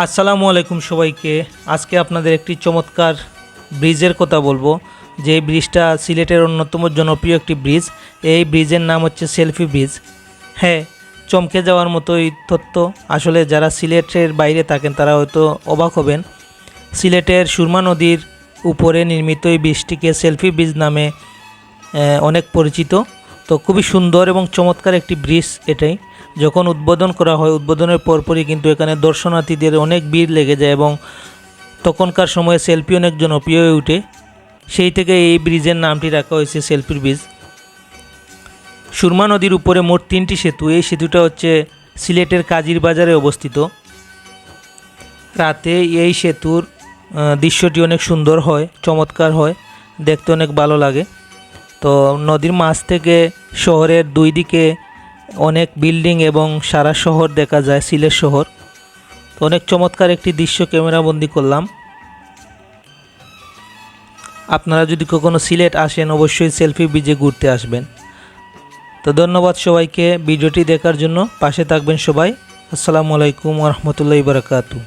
আসসালামু আলাইকুম সবাইকে। আজকে আপনাদের একটি চমৎকার ব্রিজের কথা বলব। যে ব্রিজটা সিলেটের অন্যতম জনপ্রিয় একটি ব্রিজ, এই ব্রিজের নাম হচ্ছে সেলফি ব্রিজ। হ্যাঁ চমকে যাওয়ার মতো এই তথ্য আসলে যারা সিলেটের বাইরে থাকেন, তারা হয়তো অবাক হবেন। সিলেটের সুরমা নদীর উপরে নির্মিত এই ব্রিজটিকে সেলফি ব্রিজ নামে অনেক পরিচিত। তো খুবই সুন্দর এবং চমৎকার একটি ব্রিজ এটাই। যখন উদ্বোধন করা হয়, উদ্বোধনের পরপরই কিন্তু এখানে দর্শনার্থীদের অনেক ভিড় লেগে যায় এবং তখনকার সময়ে সেলফি অনেক জনপ্রিয় হয়ে ওঠে। সেই থেকে এই ব্রিজের নামটি রাখা হয়েছে সেলফির ব্রিজ। সুরমা নদীর উপরে মোট তিনটি সেতু, এই সেতুটা হচ্ছে সিলেটের কাজির বাজারে অবস্থিত। রাতে এই সেতুর দৃশ্যটি অনেক সুন্দর হয়, চমৎকার হয়, দেখতে অনেক ভালো লাগে। তো নদীর মাছ থেকে শহরের দুই দিকে অনেক বিল্ডিং এবং সারা শহর দেখা যায়, সিলেট শহর। তো অনেক চমৎকার একটি দৃশ্য ক্যামেরাবন্দি করলাম। আপনারা যদি কখনো সিলেট আসেন, অবশ্যই সেলফি ব্রিজে ঘুরতে আসবেন। তো ধন্যবাদ সবাইকে ভিডিওটি দেখার জন্য। পাশে থাকবেন সবাই। আসসালামু আলাইকুম রহমতুল্লাহ বারকাতু